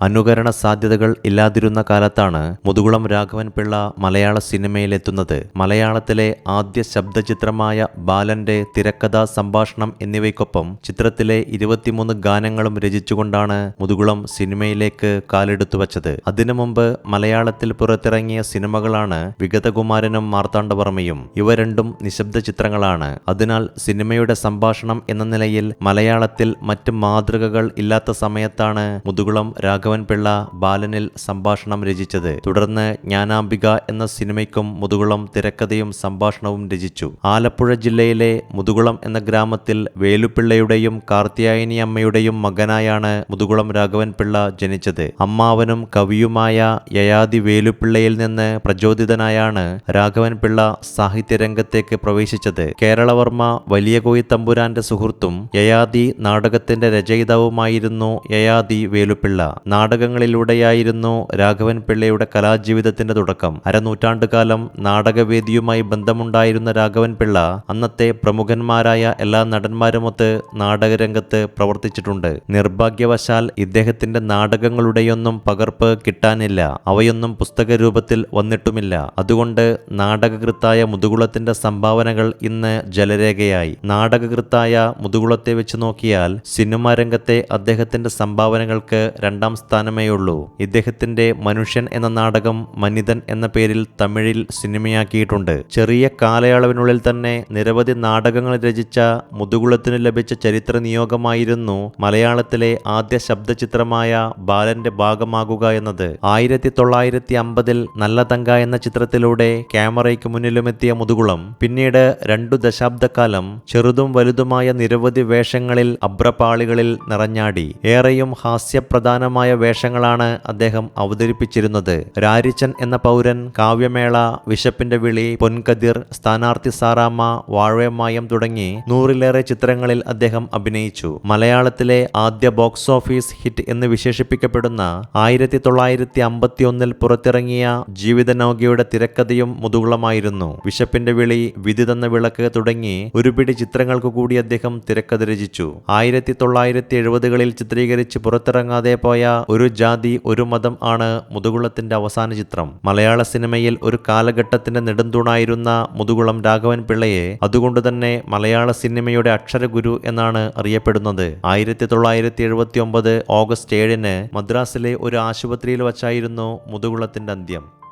അനുകരണ സാധ്യതകൾ ഇല്ലാതിരുന്ന കാലത്താണ് മുതുകുളം രാഘവൻ പിള്ള മലയാള സിനിമയിലെത്തുന്നത്. മലയാളത്തിലെ ആദ്യ ശബ്ദചിത്രമായ ബാലന്റെ തിരക്കഥാ സംഭാഷണം എന്നിവയ്ക്കൊപ്പം ചിത്രത്തിലെ ഇരുപത്തിമൂന്ന് ഗാനങ്ങളും രചിച്ചുകൊണ്ടാണ് മുതുകുളം സിനിമയിലേക്ക് കാലെടുത്തു വച്ചത്. അതിനു മുമ്പ് മലയാളത്തിൽ പുറത്തിറങ്ങിയ സിനിമകളാണ് വിഗതകുമാരനും മാർത്താണ്ഡവർമ്മയും. ഇവ രണ്ടും നിശബ്ദ ചിത്രങ്ങളാണ്. അതിനാൽ സിനിമയുടെ സംഭാഷണം എന്ന നിലയിൽ മലയാളത്തിൽ മറ്റ് മാതൃകകൾ ഇല്ലാത്ത സമയത്താണ് മുതുകുളം രാഘവൻ പിള്ള ബാലനിൽ സംഭാഷണം രചിച്ചത്. തുടർന്ന് ജ്ഞാനാംബിക എന്ന സിനിമയ്ക്കും മുതുകുളം തിരക്കഥയും സംഭാഷണവും രചിച്ചു. ആലപ്പുഴ ജില്ലയിലെ മുതുകുളം എന്ന ഗ്രാമത്തിൽ വേലുപിള്ളയുടെയും കാർത്തിയായനി അമ്മയുടെയും മകനായാണ് മുതുകുളം രാഘവൻ പിള്ള ജനിച്ചത്. അമ്മാവനും കവിയുമായ യയാതി വേലുപിള്ളയിൽ നിന്ന് പ്രചോദിതനായാണ് രാഘവൻ പിള്ള സാഹിത്യരംഗത്തേക്ക് പ്രവേശിച്ചത്. കേരളവർമ്മ വലിയ കോയിത്തമ്പുരാന്റെ സുഹൃത്തും യയാതി നാടകത്തിന്റെ രചയിതാവുമായിരുന്നു യയാതി വേലുപിള്ള. നാടകങ്ങളിലൂടെയായിരുന്നു രാഘവൻ പിള്ളയുടെ കലാജീവിതത്തിന്റെ തുടക്കം. അരനൂറ്റാണ്ടുകാലം നാടകവേദിയുമായി ബന്ധമുണ്ടായിരുന്ന രാഘവൻ പിള്ള അന്നത്തെ പ്രമുഖന്മാരായ എല്ലാ നടന്മാരുമൊത്ത് നാടകരംഗത്ത് പ്രവർത്തിച്ചിട്ടുണ്ട്. നിർഭാഗ്യവശാൽ ഇദ്ദേഹത്തിന്റെ നാടകങ്ങളുടെയൊന്നും പകർപ്പ് കിട്ടാനില്ല. അവയൊന്നും പുസ്തക രൂപത്തിൽ വന്നിട്ടുമില്ല. അതുകൊണ്ട് നാടകകൃത്തായ മുതുകുളത്തിന്റെ സംഭാവനകൾ ഇന്ന് ജലരേഖയായി. നാടകകൃത്തായ മുതുകുളത്തെ വെച്ച് നോക്കിയാൽ സിനിമാ രംഗത്തെ അദ്ദേഹത്തിന്റെ സംഭാവനകൾക്ക് രണ്ടാം സ്ഥാനമേയുള്ളൂ ഇദ്ദേഹത്തിന്റെ മനുഷ്യൻ എന്ന നാടകം മനിതൻ എന്ന പേരിൽ തമിഴിൽ സിനിമയാക്കിയിട്ടുണ്ട്. ചെറിയ കാലയളവിനുള്ളിൽ തന്നെ നിരവധി നാടകങ്ങൾ രചിച്ച മുതുകുളത്തിന് ലഭിച്ച ചരിത്ര നിയോഗമായിരുന്നു മലയാളത്തിലെ ആദ്യ ശബ്ദചിത്രമായ ബാലന്റെ ഭാഗമാകുക എന്നത്. ആയിരത്തി തൊള്ളായിരത്തി അമ്പതിൽ നല്ല തങ്ക എന്ന ചിത്രത്തിലൂടെ ക്യാമറയ്ക്ക് മുന്നിലുമെത്തിയ മുതുകുളം പിന്നീട് രണ്ടു ദശാബ്ദക്കാലം ചെറുതും വലുതുമായ നിരവധി വേഷങ്ങളിൽ അബ്രപാളികളിൽ നിറഞ്ഞാടി. ഏറെയും ഹാസ്യപ്രധാനമായ വേഷങ്ങളാണ് അദ്ദേഹം അവതരിപ്പിച്ചിരുന്നത്. രാരിച്ചൻ എന്ന പൗരൻ കാവ്യമേള വിശപ്പിന്റെ വിളി പൊൻകതിർ സ്ഥാനാർത്ഥി സാറാമ്മ വാഴമായം തുടങ്ങി നൂറിലേറെ ചിത്രങ്ങളിൽ അദ്ദേഹം അഭിനയിച്ചു. മലയാളത്തിലെ ആദ്യ ബോക്സ് ഓഫീസ് ഹിറ്റ് എന്ന് വിശേഷിപ്പിക്കപ്പെടുന്ന ആയിരത്തി തൊള്ളായിരത്തി അമ്പത്തി ഒന്നിൽ പുറത്തിറങ്ങിയ ജീവിതനൗകയുടെ തിരക്കഥയും മുതുകുളമായിരുന്നു. വിശപ്പിന്റെ വിളി വിധി തന്ന വിളക്ക് തുടങ്ങി ഒരുപിടി ചിത്രങ്ങൾക്ക് കൂടി അദ്ദേഹം തിരക്കഥ രചിച്ചു. ആയിരത്തി തൊള്ളായിരത്തി എഴുപതുകളിൽ ചിത്രീകരിച്ച് പുറത്തിറങ്ങാതെ പോയ ഒരു ജാതി ഒരു മതം ആണ് മുതുകുളത്തിന്റെ അവസാന ചിത്രം. മലയാള സിനിമയിൽ ഒരു കാലഘട്ടത്തിന്റെ നെടുന്തൂണായിരുന്ന മുതുകുളം രാഘവൻ പിള്ളയെ അതുകൊണ്ട് തന്നെ മലയാള സിനിമയുടെ അക്ഷരഗുരു എന്നാണ് അറിയപ്പെടുന്നത്. ആയിരത്തി തൊള്ളായിരത്തി എഴുപത്തി ഒമ്പത് ഓഗസ്റ്റ് ഏഴിന് മദ്രാസിലെ ഒരു ആശുപത്രിയിൽ വച്ചായിരുന്നു മുതുകുളത്തിന്റെ അന്ത്യം.